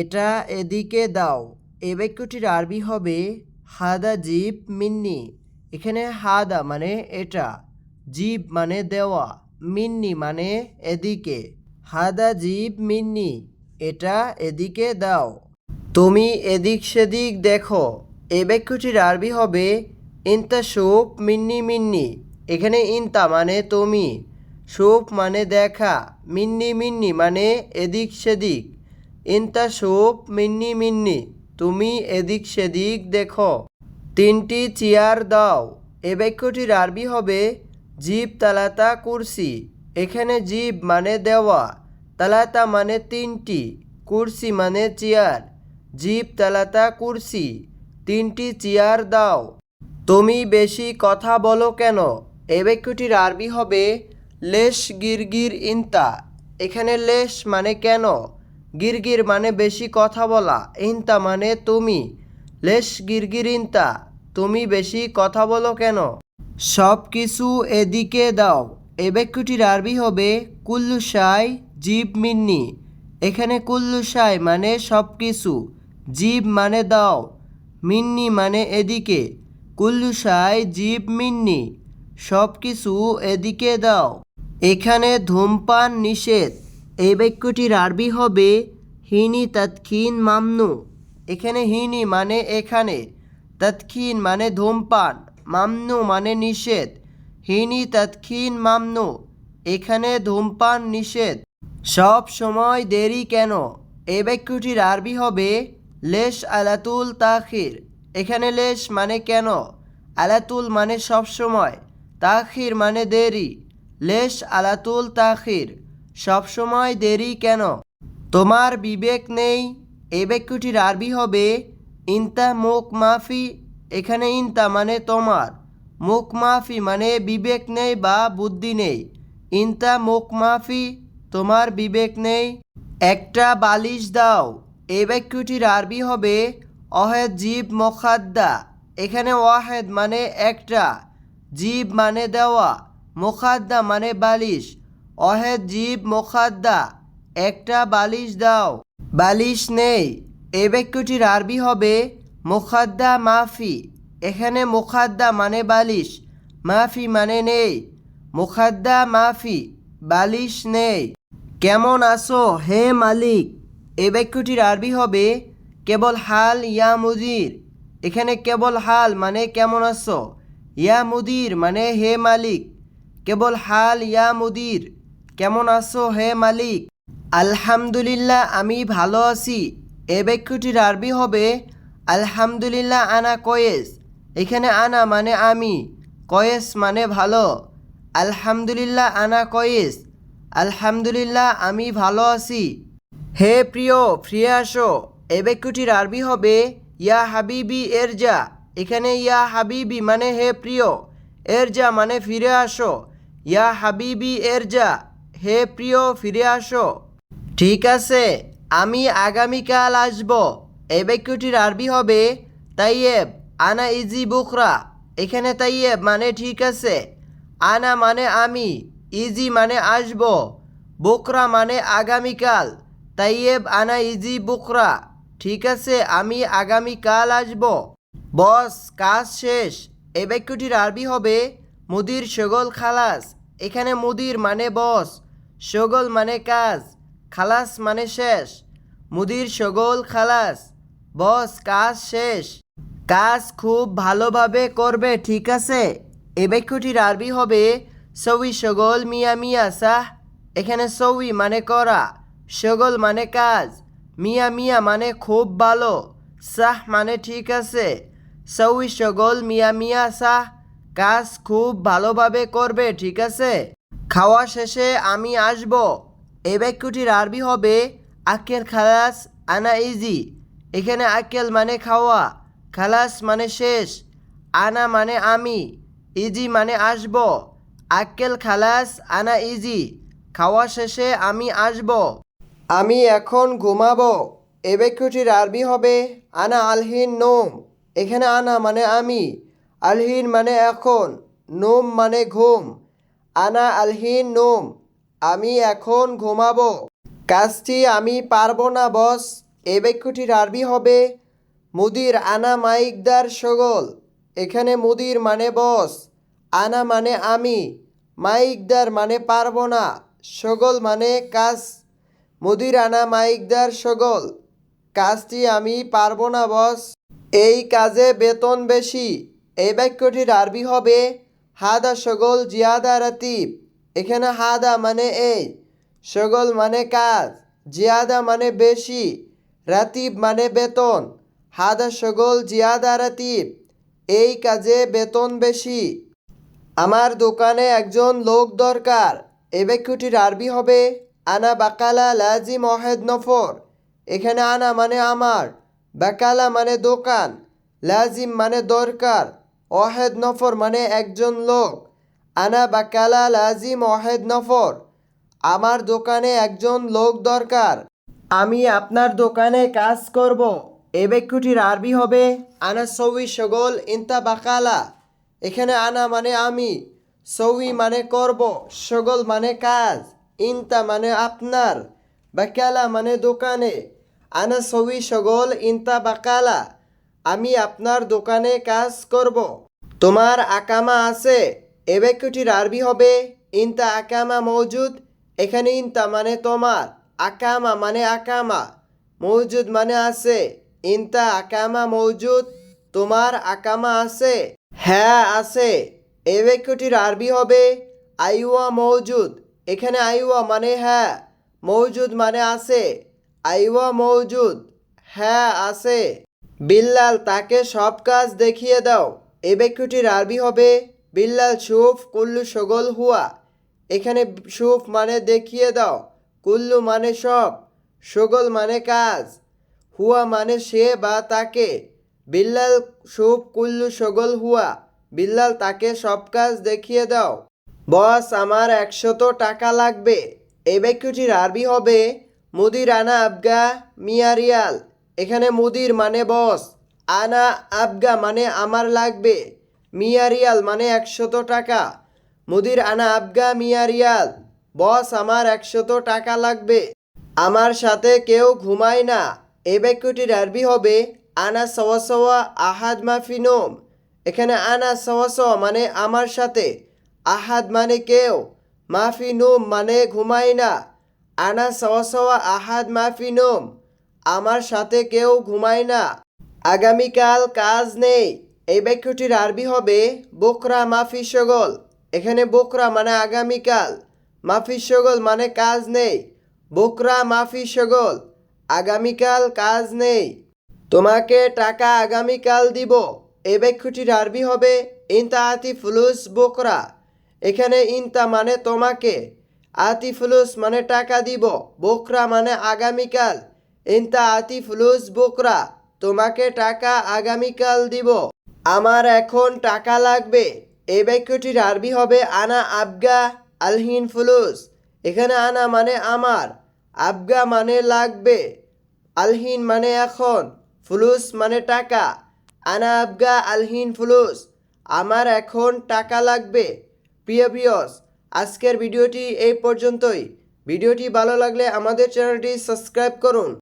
এটা এদিকে দাও। এ বাক্যটির আরবি হবে হাদা জিব মিন্নি। এখানে হাদা মানে এটা, জিব মানে দেওয়া, মিন্নি মানে এদিকে। হাদা জিব মিন্নি, এটা এদিকে দাও। তুমি এদিক সেদিক দেখো এই বাক্যটির আরবি হবে ইনতা সুপ মিন্নি মিন্নি। এখানে ইনতা মানে তুমি, সুপ মানে দেখা, মিন্নি মিন্নি মানে এদিক সেদিক। ইনতা সুপ মিন্নি মিন্নি, তুমি এদিক সেদিক দেখো। তিনটি চেয়ার দাও। এ বাক্যটির আরবি হবে, জিব তালাতা কুরসি। এখানে জিব মানে দেওয়া, তালাতা মানে তিনটি, কুরসি মানে চেয়ার। জিব তালাতা কুরসি। তিনটি চেয়ার দাও। তুমি বেশি কথা বলো কেন? এ বাক্যটির আরবি হবে, লেশ গিরগির ইনতা। এখানে লেশ মানে কেন? গিরগির মানে বেশি কথা বলা, ইনতা মানে তুমি। লেশ গিরগির ইনতা, তুমি বেশি কথা বলো কেন? সব কিছু এদিকে দাও। এ বাক্যটির আরবি হবে কুল্লু সাই জিব মিন্নি। এখানে কুল্লু সাই মানে সব কিছু, জীব মানে দাও, মিন্নি মানে এদিকে। কুল্লু সাই জিব মিন্নি, সব কিছু এদিকে দাও। এখানে ধূমপান নিষেধ এই বাক্যটির আরবি হবে হিনি তৎক্ষীন মামনু। এখানে হিনি মানে এখানে তৎক্ষীন মানে ধূমপান, মামনু মানে নিষেধ, হিনি তৎক্ষীন মামনু, এখানে ধূমপান নিষেধ। সব সময় দেরি কেন? এই বাক্যটির আরবি হবে লেশ আলাতুল তাখির। এখানে লেশ মানে কেন? আলাতুল মানে সব সময়, তাখির মানে দেরি, লেশ আলাতুল তাখির। সব সময় দেরি কেন? তোমার বিবেক নেই এই বাক্যটির আরবি হবে, ইনতা মুখ মাফি এখানে ইনতা মানে তোমার। মুখ মাফি মানে বিবেক নেই বা বুদ্ধি নেই। ইনতা মুখ মাফি, তোমার বিবেক নেই। একটা বালিশ দাও এই বাক্যটির আরবি হবে, অহেদ জীব মোখাদ্দা এখানে ওয়াহেদ মানে একটা, জীব মানে দেওয়া মোখাদ্দা মানে বালিশ। অহেদ জীব মোখাদ্দা, একটা বালিশ দাও। বালিশ নেই এই বাক্যটির আরবি হবে মোখাদ্দা মাফি। এখানে মোখাদ্দা মানে বালিশ, মাফি মানে নেই। মোখাদ্দা মাফি, বালিশ নেই। কেমন আছো, হে মালিক? এই বাক্যটির আরবি হবে কেবল হাল ইয়া মুদির। এখানে কেবল হাল মানে কেমন আছো? ইয়া মুদির মানে হে মালিক। কেবল হাল ইয়া মুদির। কেমন আছো? হে মালিক। আলহামদুলিল্লাহ, আমি ভালো আছি। এ বাক্যটির আরবি হবে, আলহামদুলিল্লাহ আনা কয়েস। এখানে আনা মানে আমি, কয়েস মানে ভালো। আলহামদুলিল্লাহ আনা কয়েস। আলহামদুলিল্লাহ, আমি ভালো আছি। হে প্রিয়, ফিরে আসো। এ বাক্যটির আরবি হবে, ইয়া হাবিবি এরজা। এখানে ইয়া হাবিবি মানে হে প্রিয়। এরজা মানে ফিরে আসো। ইয়া হাবিবি এরজা। হে প্রিয়, ফিরে আসো। ঠিক আছে, আমি আগামীকাল আসব। এই বাক্যটির আরবি হবে, তাইয়েব, আনা ইজি বুকরা এখানে তাইয়েব মানে ঠিক আছে। আনা মানে আমি, ইজি মানে আসব। বুকরা মানে আগামীকাল। তাইয়েব, আনা ইজি বুকরা ঠিক আছে, আমি আগামীকাল আসব। বস, কাজ শেষ। এই বাক্যটির আরবি হবে, মুদির সগল খালাস। এখানে মুদির মানে বস। সগল মানে কাজ, খালাস মানে শেষ। মুদির সগল, খালাস, বস, কাজ শেষ। কাজ খুব ভালোভাবে করবে, ঠিক আছে? এ বাক্যটির আরবি হবে সউই সগল মিয়া মিয়া সাহ। এখানে সউই মানে করা, সগল মানে কাজ, মিয়া মিয়া মানে খুব ভালো, সাহ মানে ঠিক আছে। সউই সগল মিয়া মিয়া সাহ, কাজ খুব ভালোভাবে করবে, ঠিক আছে? খাওয়া শেষে আমি আসব। এই বাক্যটির আরবি হবে আকেল খালাস আনা ইজি। এখানে আকেল মানে খাওয়া, খালাস মানে শেষ, আনা মানে আমি, ইজি মানে আসব। আক্কেল খালাস আনা ইজি, খাওয়া শেষে আমি আসব। আমি এখন ঘুমাবো। এ বাক্যটির আরবি হবে, আনা আলহিন নোম। এখানে আনা মানে আমি, আলহিন মানে এখন, নোম মানে ঘুম। আনা আলহিন নোম, আমি এখন ঘুমাবো। কাজটি আমি পারব না, বস। এই বাক্যটির আরবি হবে, মুদির আনা মাইকদার সগল। এখানে মুদির মানে বস, আনা মানে আমি, মাইকদার মানে পারব না, সগল মানে কাজ। মুদির আনা মাইকদার সগল, কাজটি আমি পারব না, বস। এই কাজে বেতন বেশি এই বাক্যটির আরবি হবে হাদা সগল জিয়াদা রাতিব। এখানে হাদা মানে এই, সগল মানে কাজ, জিয়াদা মানে বেশি, রাতিব মানে বেতন। হাদা সগল জিয়াদা রাতিব, এই কাজে বেতন বেশি। আমার দোকানে একজন লোক দরকার এই বাক্যটির আরবি হবে, আনা বাকালা লাজিম অহেদ নফর। এখানে আনা মানে আমার, বাকালা মানে দোকান, লাজিম মানে দরকার। অহেদ নফর মানে একজন লোক। আনা বাকালা লাজিম অহেদ নফর। আমার দোকানে একজন লোক দরকার। আমি আপনার দোকানে কাজ করব। এই বাক্যটির আরবি হবে, আনা সৌই সগল ইন্তা বাকালা। এখানে আনা মানে আমি। সৌই মানে করব, সগল মানে কাজ। ইন্তা মানে আপনার। বাকালা মানে দোকানে। আনা সৌই সগল ইন্তা বাকালা। আমি আপনার দোকানে কাজ করব। তোমার আকামা আছে, এবেকুটির আরবি হবে, ইনতা আকামা মৌজুদ, এখানে ইনতা মানে তোমার, আকামা মানে আকামা, মৌজুদ মানে আছে, ইনতা আকামা মৌজুদ, তোমার আকামা আছে হ্যাঁ আছে এই বাক্যটির আরবি হবে, আইওয়া মৌজুদ, এখানে আইওয়া মানে হ্যাঁ মৌজুদ মানে আছে, আইওয়া মৌজুদ হ্যাঁ আছে। বিল্লাল, তাকে সব কাজ দেখিয়ে দাও। এই বাক্যটির আরবি হবে, বিল্লাল সুফ কুল্লু সগল হুয়া। এখানে সুফ মানে দেখিয়ে দাও, কুল্লু মানে সব, সগল মানে কাজ। হুয়া মানে সে বা তাকে, বিল্লাল সুফ কুল্লু সগল হুয়া। বিল্লাল, তাকে সব কাজ দেখিয়ে দাও। বস, আমার একশত টাকা লাগবে। এই বাক্যটির আরবি হবে মুদির আনা আবগা মিয়া রিয়াল। এখানে মুদির মানে বস, আনা আবগা মানে আমার লাগবে, মিয়া রিয়াল মানে একশত টাকা। মুদির আনা আবগা, মিয়া রিয়াল, বস আমার একশত টাকা লাগবে। আমার সাথে কেউ ঘুমায় না এই বাক্যটির আরবি হবে, আনা সওয়া সওয়া আহাদ মাফিনোম এখানে আনা সওয়া মানে আমার সাথে, আহাদ মানে কেউ মাফি নুম মানে ঘুমায় না, আনা সওয়া সওয়া আহাদ মাফি নুম। আমার সাথে কেউ ঘুমায় না। আগামীকাল কাজ নেই। এই বাক্যটির আরবি হবে, বোকরা মাফি সগল। এখানে বোকরা মানে আগামীকাল। মাফি সগল মানে কাজ নেই। বোকরা মাফি সগল। আগামীকাল কাজ নেই। তোমাকে টাকা আগামীকাল দিব। এই বাক্যটির আরবি হবে ইনতা আতি ফুলুস বোকরা। এখানে ইনতা মানে তোমাকে। আতি ফুলুস মানে টাকা দিব। বোকরা মানে আগামীকাল। ইনতা আতি ফুলুস বোকরা, তোমাকে টাকা আগামীকাল দিব। আমার এখন টাকা লাগবে। এই বাক্যটির আরবি হবে, আনা আবগা আলহিন ফুলুস। এখানে আনা মানে আমার, আবগা মানে লাগবে। আলহিন মানে এখন, ফুলুস মানে টাকা। আনা আবগা আলহিন ফুলুস, আমার এখন টাকা লাগবে। প্রিয় প্রিয়স আজকের ভিডিওটি এই পর্যন্তই। ভিডিওটি ভালো লাগলে আমাদের চ্যানেলটি সাবস্ক্রাইব করুন।